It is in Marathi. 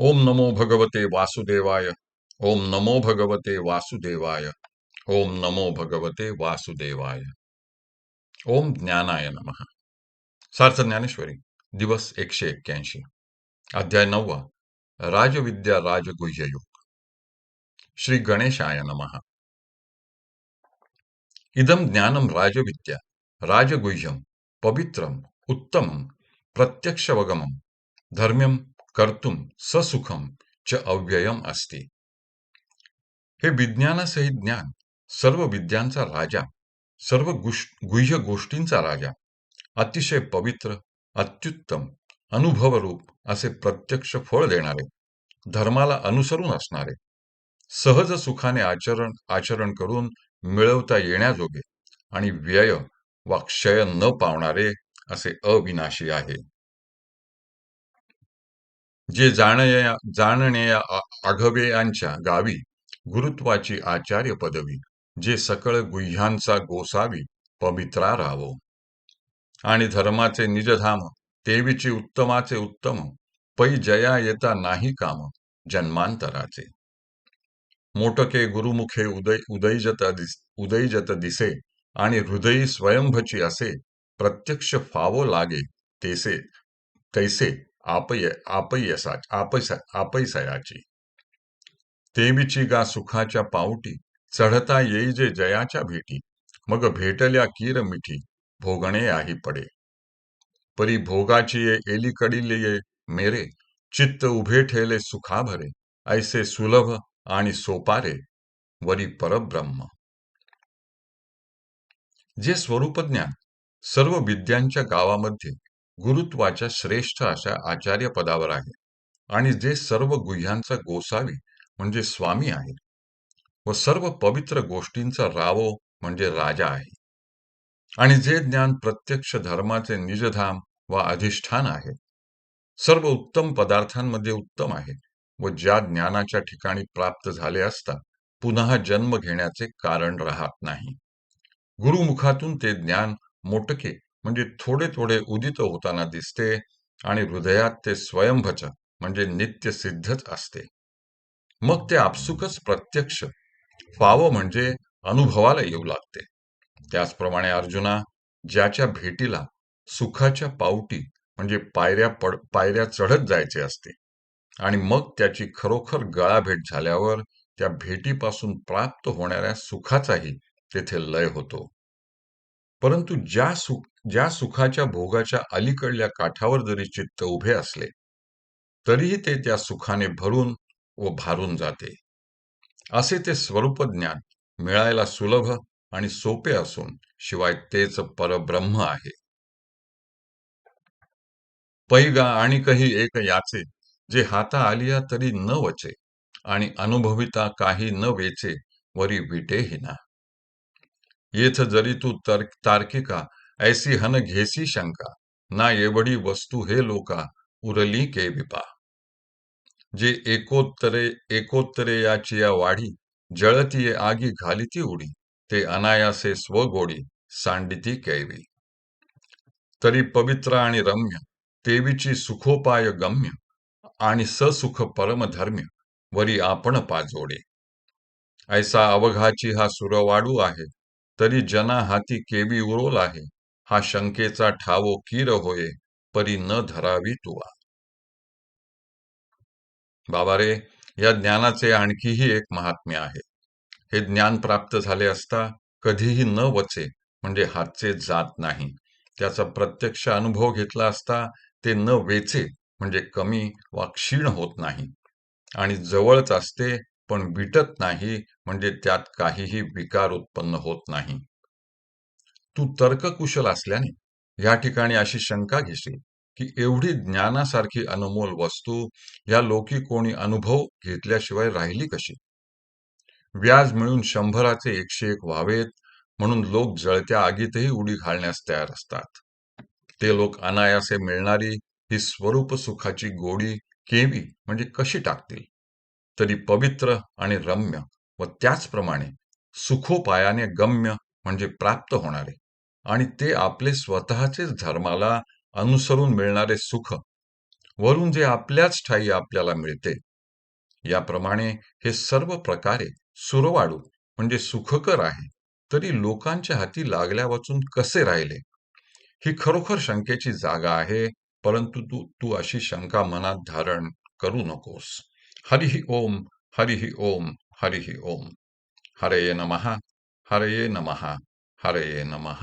ओम नमो भगवते वासुदेवाय। ओम नमो भगवते वासुदेवाय। ओम नमो भगवते वासुदेवाय। ओम ज्ञानाय नमः। सार्थ ज्ञानेश्वरी दिवस एकशे एक्क्याऐंशी। अध्याय नववा राजविद्या राजगुह्य योग। श्री गणेशाय नमः। इदम ज्ञानम राजविद्या राजगुह्यम पवित्रम उत्तमम प्रत्यक्षवगमम धर्म्यम कर्तुम ससुखम च अव्ययम असते. हे विज्ञानासहित ज्ञान सर्व विद्यांचा राजा सर्व गुह्य गोष्टींचा राजा अतिशय पवित्र अत्युत्तम अनुभवरूप असे प्रत्यक्ष फळ देणारे धर्माला अनुसरून असणारे सहज सुखाने आचरण आचरण करून मिळवता येण्याजोगे आणि व्यय वा क्षय न पावणारे असे अविनाशी आहे. जे जाणया जाणण्या आघवेयांच्या गावी गुरुत्वाची आचार्य पदवी जे सकळ गुह्यांचा गोसावी पवित्रा रावो आणि धर्माचे निजधाम तेवीची उत्तमाचे उत्तम पै जया येता नाही काम जन्मांतराचे. मोटके गुरुमुखे उदय उदयजत दिस उदयजत दिसे आणि हृदयी स्वयंभची असे प्रत्यक्ष फावो लागे तेसे तैसे. आपय आपयसा आपय आपैसयाची तेवीची गा सुखाच्या पावटी चढता येई जे जयाच्या भेटी मग भेटल्या कीर मिठी भोगणे आही पडे. परी भोगाची ये एलीकडील ये मेरे चित्त उभे ठेले सुखाभरे ऐसे सुलभ आणि सोपारे वरी परब्रह्म. जे स्वरूप ज्ञान सर्व विद्यांच्या गावामध्ये गुरुत्वाच्या श्रेष्ठ अशा आचार्य पदावर आहे. आणि जे सर्व गुह्यांचा गोसावी म्हणजे स्वामी आहे व सर्व पवित्र गोष्टींचा रावो म्हणजे राजा आहे. आणि जे ज्ञान प्रत्यक्ष धर्माचे निजधाम व अधिष्ठान आहे सर्व उत्तम पदार्थांमध्ये उत्तम आहे व ज्या ज्ञानाच्या ठिकाणी प्राप्त झाले असता पुन्हा जन्म घेण्याचे कारण राहत नाही. गुरुमुखातून ते ज्ञान मोटके म्हणजे थोडे थोडे उदित होताना दिसते आणि हृदयात ते स्वयंभच म्हणजे नित्य सिद्धच असते. मग ते आपसुकच प्रत्यक्ष पाव म्हणजे अनुभवाला येऊ लागते. त्याचप्रमाणे अर्जुना ज्याच्या भेटीला सुखाच्या पावटी म्हणजे पायऱ्या पड पायऱ्या चढत जायचे असते आणि मग त्याची खरोखर गळाभेट झाल्यावर त्या भेटीपासून प्राप्त होणाऱ्या सुखाचाही तेथे लय होतो. परंतु ज्या सुख ज्या सुखाच्या भोगाच्या अलीकडल्या काठावर जरी चित्त उभे असले तरीही ते त्या सुखाने भरून व भारून जाते. असे ते स्वरूप ज्ञान मिळायला सुलभ आणि सोपे असून शिवाय तेच परब्रह्म आहे. पैगा आणि काही एक याचे जे हाता आलिया तरी न वचे आणि अनुभविता काही न वेचे वरी विटेही ना. येथ जरी तू तार्किका ऐसी हन घेसी शंका ना एवढी वस्तू हे लोका उरली के विपा जे एकोत्तरे एकोत्तरे याची या वाढी जळती आगी घालिती उडी ते अनायासे स्वगोडी सांडिती कैवी। तरी पवित्र आणि रम्य तेवीची सुखोपाय गम्य आणि ससुख परमधर्म्य वरी आपण पाजोडे। ऐसा अवघाची हा सुरवाडू आहे तरी जना हाती केवी उरोल आहे हा शंकेचा ठावो कीर होय परी न धरावी तुवा. बाबा रे या ज्ञानाचे आणखीही एक महात्म्य आहे. हे ज्ञान प्राप्त झाले असता कधीही न वचे म्हणजे हातचे जात नाही. त्याचा प्रत्यक्ष अनुभव घेतला असता ते न वेचे म्हणजे कमी वा क्षीण होत नाही. आणि जवळच असते पण विटत नाही म्हणजे त्यात काहीही विकार उत्पन्न होत नाही. तू तर्ककुशल असल्याने या ठिकाणी अशी शंका घेशील की एवढी ज्ञानासारखी अनमोल वस्तू या लोकी कोणी अनुभव घेतल्याशिवाय राहिली कशी? व्याज मिळून शंभराचे एकशे एक व्हावेत म्हणून लोक जळत्या आगीतही उडी घालण्यास तयार असतात. ते लोक अनायासे मिळणारी ही स्वरूप सुखाची गोडी केवी म्हणजे कशी टाकतील? तरी पवित्र आणि रम्य व त्याचप्रमाणे सुखोपायाने गम्य म्हणजे प्राप्त होणारे. आणि ते आपले स्वतःचेच धर्माला अनुसरून मिळणारे सुख वरून जे आपल्याच ठाई आपल्याला मिळते. याप्रमाणे हे सर्व प्रकारे सुरवाडू म्हणजे सुखकर आहे तरी लोकांच्या हाती लागल्या वाचून कसे राहिले? ही खरोखर शंकेची जागा आहे परंतु तू तू अशी शंका मनात धारण करू नकोस. हरिही ओम हरिही ओम हरिही ओम. हरये नमः हरये नमः. हरे नमः